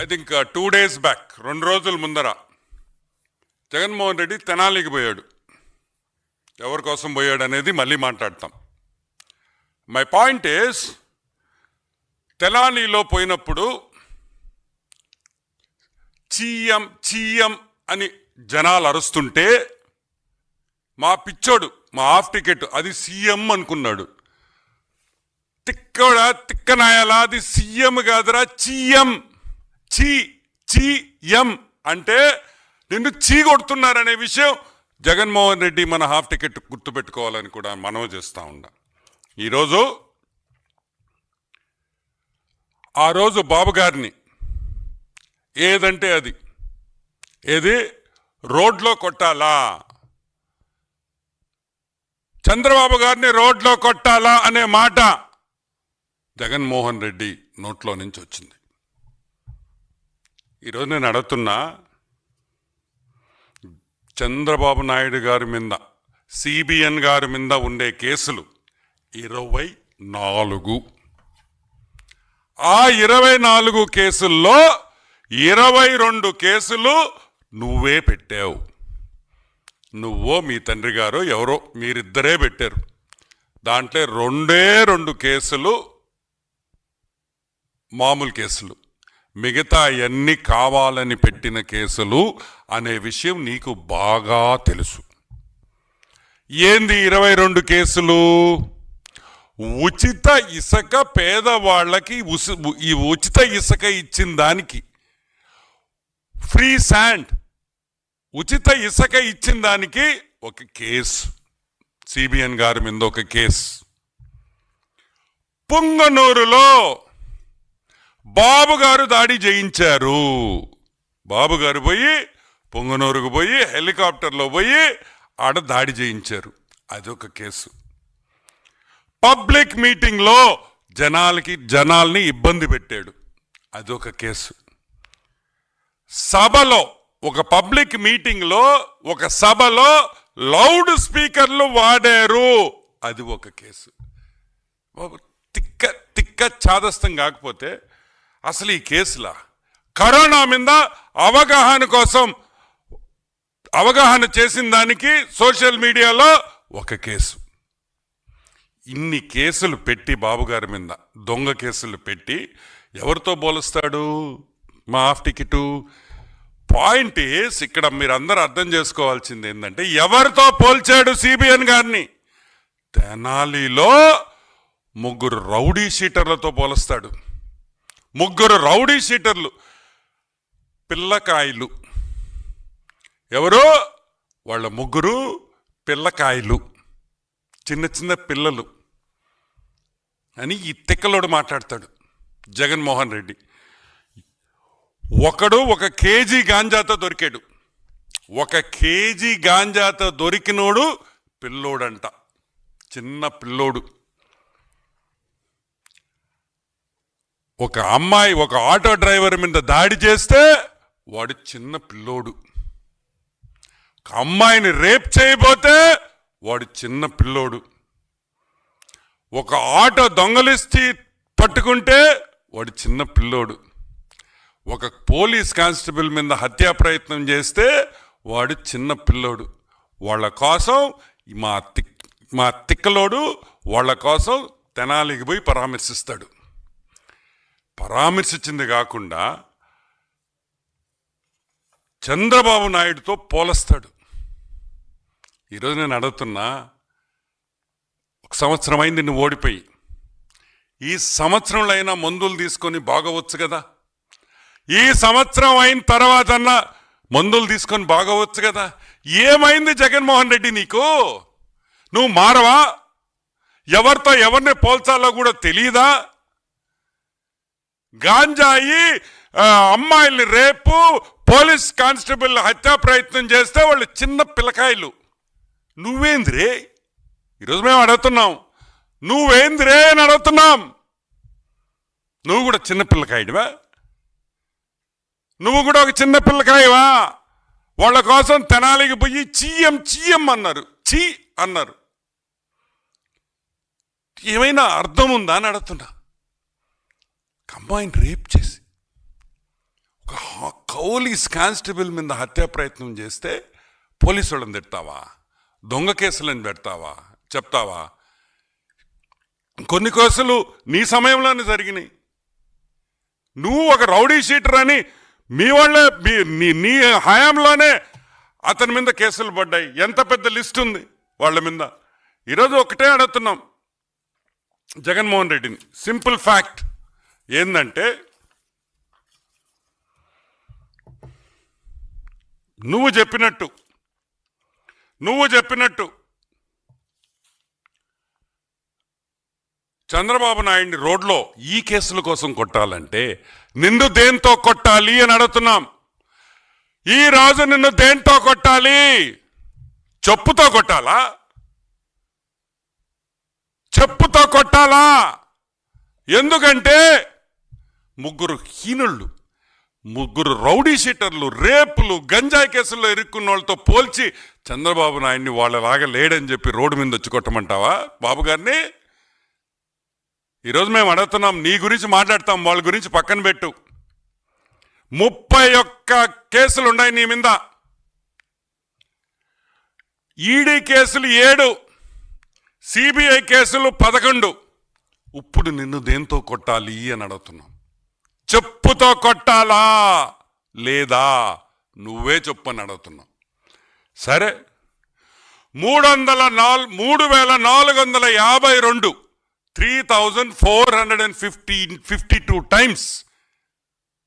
I think two days back రెండు రోజుల ముందర జగన్మోహన్ రెడ్డి తెనాలికి పోయాడు. ఎవరి కోసం పోయాడు అనేది మళ్ళీ మాట్లాడతాం. మై పాయింట్ ఈస్ తెనాలిలో పోయినప్పుడు చీఎం చీఎం అని జనాలు అరుస్తుంటే మా పిచ్చోడు మా హాఫ్ టికెట్ అది సీఎం అనుకున్నాడు. తిక్కడా తిక్కనాయాలా అది సీఎం కాదురా చీఎం చీ చీఎం అంటే నిన్ను చీ కొడుతున్నారనే విషయం జగన్మోహన్ రెడ్డి మన హాఫ్ టికెట్ గుర్తుపెట్టుకోవాలని కూడా మనవి చేస్తూ ఉండా ఈరోజు ఆ రోజు బాబు గారిని ఏదంటే అది ఏది? రోడ్లో కొట్టాలా? చంద్రబాబు గారిని రోడ్లో కొట్టాలా అనే మాట జగన్మోహన్ రెడ్డి నోట్లో నుంచి వచ్చింది. ఈరోజు నేను అడుగుతున్నా చంద్రబాబు నాయుడు గారి మీద సిబిఎన్ గారి మీద ఉండే కేసులు ఇరవై నాలుగు. ఆ ఇరవై నాలుగు కేసుల్లో ఇరవై రెండు కేసులు నువ్వే పెట్టావు. నువ్వో మీ తండ్రి గారు ఎవరో మీరిద్దరే పెట్టారు. దాంట్లో రెండే రెండు కేసులు మామూలు కేసులు. మిగతా అన్నీ కావాలని పెట్టిన కేసులు అనే విషయం నీకు బాగా తెలుసు. ఏంది ఇరవై రెండు కేసులు? ఉచిత ఇసుక పేదవాళ్ళకి ఉసి ఈ ఉచిత ఇసుక ఇచ్చిన దానికి ఫ్రీ శాండ్. ఉచిత ఇసుక ఇచ్చిన దానికి ఒక కేసు. సిబిఎన్ గారి మీద ఒక కేసు. పుంగనూరులో బాబు గారు దాడి చేయించారు. బాబు గారు పోయి పొంగనూరుకు పోయి హెలికాప్టర్లో పోయి ఆడ దాడి చేయించారు. అదొక కేసు. పబ్లిక్ మీటింగ్లో జనాలకి జనాల్ని ఇబ్బంది పెట్టాడు. అదొక కేసు. సభలో ఒక పబ్లిక్ మీటింగ్లో ఒక సభలో లౌడ్ స్పీకర్లు వాడారు. అది ఒక కేసు. తిక్క తిక్క చాదస్తం కాకపోతే అసలు ఈ కేసుల? కరోనా మీద అవగాహన కోసం అవగాహన చేసిన దానికి సోషల్ మీడియాలో ఒక కేసు. ఇన్ని కేసులు పెట్టి బాబుగారి మీద దొంగ కేసులు పెట్టి ఎవరితో పోలుస్తాడు? మా హాఫ్ టికెట్. పాయింట్ ఈస్ ఇక్కడ మీరు అందరూ అర్థం చేసుకోవాల్సింది ఏంటంటే ఎవరితో పోల్చాడు సిబిఎన్ గారిని? తెనాలిలో ముగ్గురు రౌడీ షీటర్లతో పోలుస్తాడు. ముగ్గురు రౌడీ షీటర్లు. పిల్లకాయలు. ఎవరో? వాళ్ళ ముగ్గురు పిల్లకాయలు. చిన్న చిన్న పిల్లలు. అని ఈ తిక్కలోడు మాట్లాడతాడు జగన్మోహన్ రెడ్డి. ఒకడు ఒక కేజీ గాంజాతో దొరికాడు. ఒక కేజీ గాంజాతో దొరికినోడు పిల్లోడంట. చిన్న పిల్లోడు. ఒక అమ్మాయి ఒక ఆటో డ్రైవర్ మీద దాడి చేస్తే వాడు చిన్న పిల్లోడు. ఒక అమ్మాయిని రేప్ చేయబోతే వాడు చిన్న పిల్లోడు. ఒక ఆటో దొంగలిస్తే పట్టుకుంటే వాడు చిన్న పిల్లోడు. ఒక పోలీస్ కానిస్టేబుల్ మీద హత్యా ప్రయత్నం చేస్తే వాడు చిన్న పిల్లోడు. వాళ్ళ కోసం మా తిక్ మా తిక్కలోడు వాళ్ళ కోసం తెనాలికి పోయి పరామర్శిస్తాడు. పరామర్శించింది కాకుండా చంద్రబాబు నాయుడుతో పోలస్తాడు. ఈరోజు నేను అడుగుతున్నా ఒక సంవత్సరం అయింది నువ్వు ఓడిపోయి. ఈ సంవత్సరంలో అయినా మందులు తీసుకొని బాగవచ్చు కదా? ఈ సంవత్సరం అయిన తర్వాత మందులు తీసుకొని బాగవచ్చు కదా? ఏమైంది జగన్మోహన్ రెడ్డి నీకు? నువ్వు మారవా? ఎవరితో ఎవరిని పోల్చాలో కూడా తెలియదా గాంజాయి అమ్మాయిలు అమ్మాయిల్ని రేపు పోలీస్ కానిస్టేబుల్ హత్యా ప్రయత్నం చేస్తే వాళ్ళు చిన్న పిల్లకాయలు. నువ్వేంద్రే? ఈరోజు మేము అడుగుతున్నాం. నువ్వేంద్రే అని అడుగుతున్నాం. నువ్వు కూడా చిన్న పిల్లకాయడివా? నువ్వు కూడా ఒక చిన్న పిల్లకాయవా? వాళ్ళ కోసం తెనాలికి పోయి చీఎం చీఎం అన్నారు. చీ అన్నారు. ఏమైనా అర్థం ఉందా అని అడుగుతున్నా. ఒక అమ్మాయిని రేప్ చేసి ఒక కౌలీస్ కానిస్టేబుల్ మీద హత్యా ప్రయత్నం చేస్తే పోలీసు వాళ్ళని తిడతావా? దొంగ కేసులను పెడతావా? చెప్తావా? కొన్ని కేసులు నీ సమయంలోనే జరిగినాయి. నువ్వు ఒక రౌడీ షీటర్ అని మీ వాళ్ళే మీ- నీ నీ హయాంలోనే అతని మీద కేసులు పడ్డాయి. ఎంత పెద్ద లిస్ట్ ఉంది వాళ్ళ మీద. ఈరోజు ఒకటే అడుగుతున్నాం జగన్మోహన్ రెడ్డిని. Simple fact. ఏంటంటే నువ్వు చెప్పినట్టు నువ్వు చెప్పినట్టు చంద్రబాబు నాయుడిని రోడ్లో ఈ కేసుల కోసం కొట్టాలంటే నిన్ను దేంతో కొట్టాలి అని అడుగుతున్నాం. ఈ రాజు నిన్ను దేంతో కొట్టాలి? చెప్పుతో కొట్టాలా? చెప్పుతో కొట్టాలా? ఎందుకంటే ముగ్గురు హీనుళ్ళు ముగ్గురు రౌడీ షీటర్లు రేపులు గంజాయి కేసుల్లో ఇరుక్కున్న వాళ్ళతో పోల్చి చంద్రబాబు నాయుడిని వాళ్ళలాగా లేడని చెప్పి రోడ్డు మీద వచ్చి కొట్టమంటావా బాబు గారిని? ఈరోజు మేము అడుగుతున్నాం నీ గురించి మాట్లాడతాం వాళ్ళ గురించి పక్కన పెట్టు. ముప్పై ఒక్క కేసులు ఉన్నాయి నీ మీద. ఈడీ కేసులు ఏడు సిబిఐ కేసులు పదకొండు. ఇప్పుడు నిన్ను దేంతో కొట్టాలి అని అడుగుతున్నాం. చెప్పుతో కొట్టాలా? లేదా? నువ్వే చెప్పు అడుగుతున్నావు సరే. మూడు వందల నాలుగు మూడు వేల నాలుగు వందల యాభై రెండు three thousand four hundred and fifty fifty two times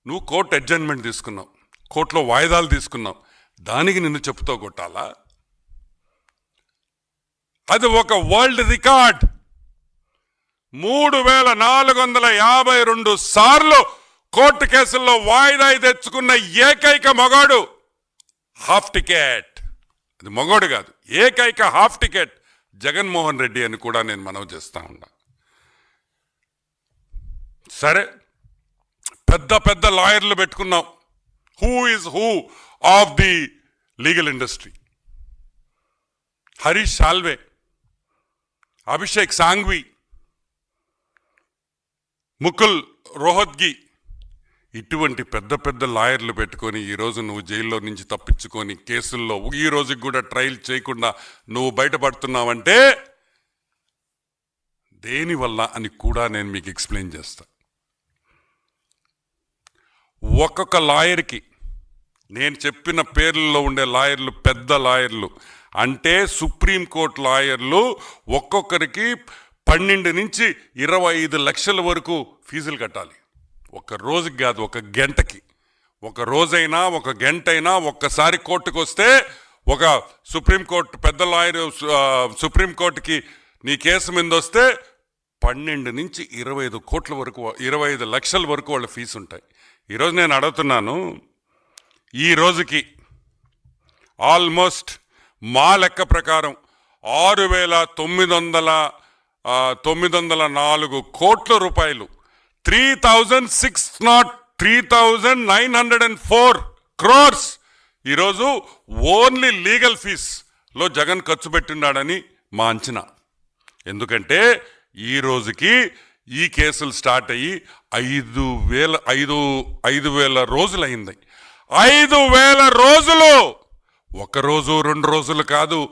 నువ్వు కోర్టు అడ్జస్ట్మెంట్ తీసుకున్నావు. కోర్టులో వాయిదాలు తీసుకున్నావు. దానికి నిన్ను చెప్పుతో కొట్టాలా? అది ఒక వరల్డ్ రికార్డ్. మూడు వేల నాలుగు వందల యాభై రెండు సార్లు కోర్టు కేసుల్లో వాయిదా తెచ్చుకున్న ఏకైక మగాడు హాఫ్ టికెట్. అది మగోడు కాదు ఏకైక హాఫ్ టికెట్ జగన్మోహన్ రెడ్డి అని కూడా నేను మనవి చేస్తా ఉన్నా. సరే పెద్ద పెద్ద లాయర్లు పెట్టుకున్నాం. Who is who of the legal industry Harish Salve Abhishek Singhvi Mukul Rohatgi ఇటువంటి పెద్ద పెద్ద లాయర్లు పెట్టుకొని ఈరోజు నువ్వు జైల్లో నుంచి తప్పించుకొని కేసుల్లో ఈ రోజుకి కూడా ట్రయల్ చేయకుండా నువ్వు బయటపడుతున్నావంటే దేనివల్ల అని కూడా నేను మీకు ఎక్స్ప్లెయిన్ చేస్తా. ఒక్కొక్క లాయర్కి నేను చెప్పిన పేర్లలో ఉండే లాయర్లు పెద్ద లాయర్లు అంటే సుప్రీంకోర్టు లాయర్లు ఒక్కొక్కరికి పన్నెండు నుంచి ఇరవై ఐదు లక్షల వరకు ఫీజులు కట్టాలి. ఒక రోజుకి కాదు ఒక గంటకి. ఒక రోజైనా ఒక గంట అయినా ఒక్కసారి కోర్టుకు వస్తే ఒక సుప్రీంకోర్టు పెద్ద లాయర్ సుప్రీంకోర్టుకి నీ కేసు మీద వస్తే పన్నెండు నుంచి ఇరవై ఐదు కోట్ల వరకు ఇరవై ఐదు లక్షల వరకు వాళ్ళ ఫీజు ఉంటాయి ఈరోజు నేను అడుగుతున్నాను ఈ రోజుకి ఆల్మోస్ట్ మా లెక్క ప్రకారం ఆరు వేల తొమ్మిది వందల తొమ్మిది వందల నాలుగు కోట్ల రూపాయలు three thousand six not three thousand nine hundred and four crores ఈరోజు ఓన్లీ లీగల్ ఫీస్లో జగన్ ఖర్చు పెట్టినాడని మా అంచనా. ఎందుకంటే ఈ రోజుకి ఈ కేసులు స్టార్ట్ అయ్యి ఐదు వేల ఐదు ఐదు వేల రోజులు అయింది ఐదు వేల రోజులు! ఒక రోజు రెండు రోజులు కాదు.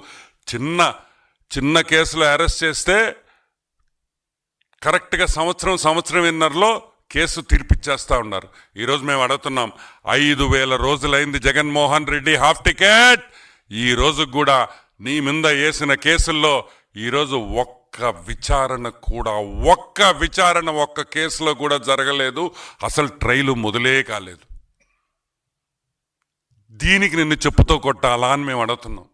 చిన్న చిన్న కేసులు అరెస్ట్ చేస్తే కరెక్ట్గా సంవత్సరం సంవత్సరం ఎన్నరలో కేసు తీర్పిచ్చేస్తూ ఉన్నారు. ఈరోజు మేము అడుగుతున్నాం ఐదు వేల రోజులైంది జగన్మోహన్ రెడ్డి హాఫ్ టికెట్! ఈ రోజు కూడా నీ మీద వేసిన కేసుల్లో ఈరోజు ఒక్క విచారణ కూడా ఒక్క విచారణ ఒక్క కేసులో కూడా జరగలేదు. అసలు ట్రైలు మొదలే కాలేదు. దీనికి నిన్ను చెప్పుతో కొట్టాలా అని మేము అడుగుతున్నాం.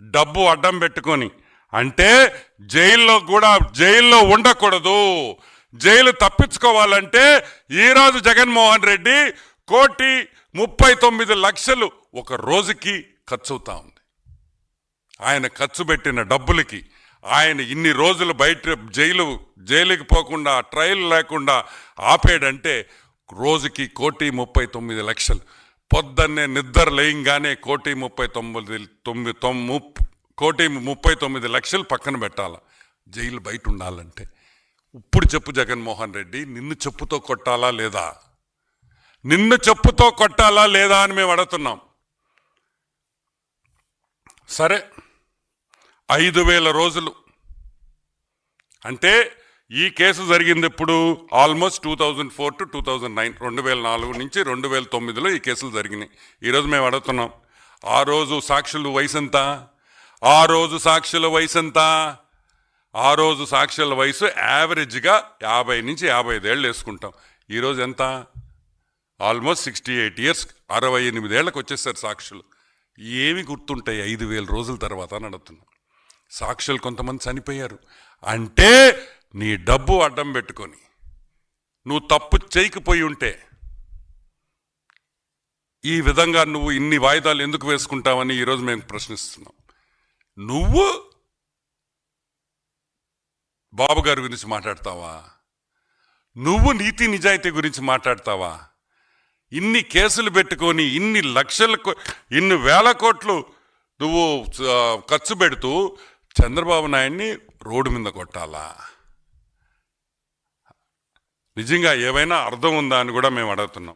డబ్బు అడ్డం పెట్టుకొని అంటే జైల్లో కూడా జైల్లో ఉండకూడదు. జైలు తప్పించుకోవాలంటే ఈరోజు జగన్మోహన్ రెడ్డి కోటి ముప్పై తొమ్మిది లక్షలు ఒక రోజుకి ఖర్చు అవుతా ఉంది. ఆయన ఖర్చు పెట్టిన డబ్బులకి ఆయన ఇన్ని రోజులు బయట జైలు జైలుకి పోకుండా ట్రయల్ లేకుండా ఆపేడంటే రోజుకి కోటి ముప్పై తొమ్మిది లక్షలు. పొద్దున్నే నిద్ర లేయంగానే కోటి ముప్పై తొమ్మిది తొమ్మిది తొమ్ ముప్- కోటి ముప్పై తొమ్మిది లక్షలు పక్కన పెట్టాల? జైలు బయట ఉండాలంటే. ఇప్పుడు చెప్పు జగన్మోహన్ రెడ్డి నిన్ను చెప్పుతో కొట్టాలా లేదా? నిన్ను చెప్పుతో కొట్టాలా లేదా అని మేము అడుగుతున్నాం. సరే ఐదు వేల రోజులు. అంటే ఈ కేసు జరిగింది ఎప్పుడు almost two thousand four to two thousand nine రెండు వేల నాలుగు నుంచి రెండు వేల తొమ్మిదిలో ఈ కేసులు జరిగినాయి. ఈరోజు మేము అడుగుతున్నాం. ఆ రోజు సాక్షులు వయసు ఎంత? ఆ రోజు సాక్షుల వయసు ఎంత? ఆ రోజు సాక్షుల వయసు యావరేజ్గా యాభై నుంచి యాభై ఐదేళ్ళు వేసుకుంటాం. ఈరోజు ఎంత? ఆల్మోస్ట్ సిక్స్టీ ఎయిట్ ఇయర్స్ అరవై ఎనిమిదేళ్ళకు వచ్చేసారు సాక్షులు. ఏమి గుర్తుంటాయి ఐదు వేల రోజుల తర్వాత అని అడుగుతున్నాం. సాక్షులు కొంతమంది చనిపోయారు. అంటే నీ డబ్బు అడ్డం పెట్టుకొని నువ్వు తప్పు చేయకపోయి ఉంటే ఈ విధంగా నువ్వు ఇన్ని వాయిదాలు ఎందుకు వేసుకుంటావని ఈరోజు మేము ప్రశ్నిస్తున్నాం. నువ్వు? బాబు గారి గురించి మాట్లాడతావా? నువ్వు నీతి నిజాయితీ గురించి మాట్లాడతావా? ఇన్ని కేసులు పెట్టుకొని ఇన్ని లక్షల ఇన్ని వేల కోట్లు నువ్వు ఖర్చు పెడుతూ చంద్రబాబు నాయుడిని రోడ్డు మీద కొట్టాలా? నిజంగా ఏమైనా అర్థం ఉందా అని కూడా మేము అడుగుతున్నాం.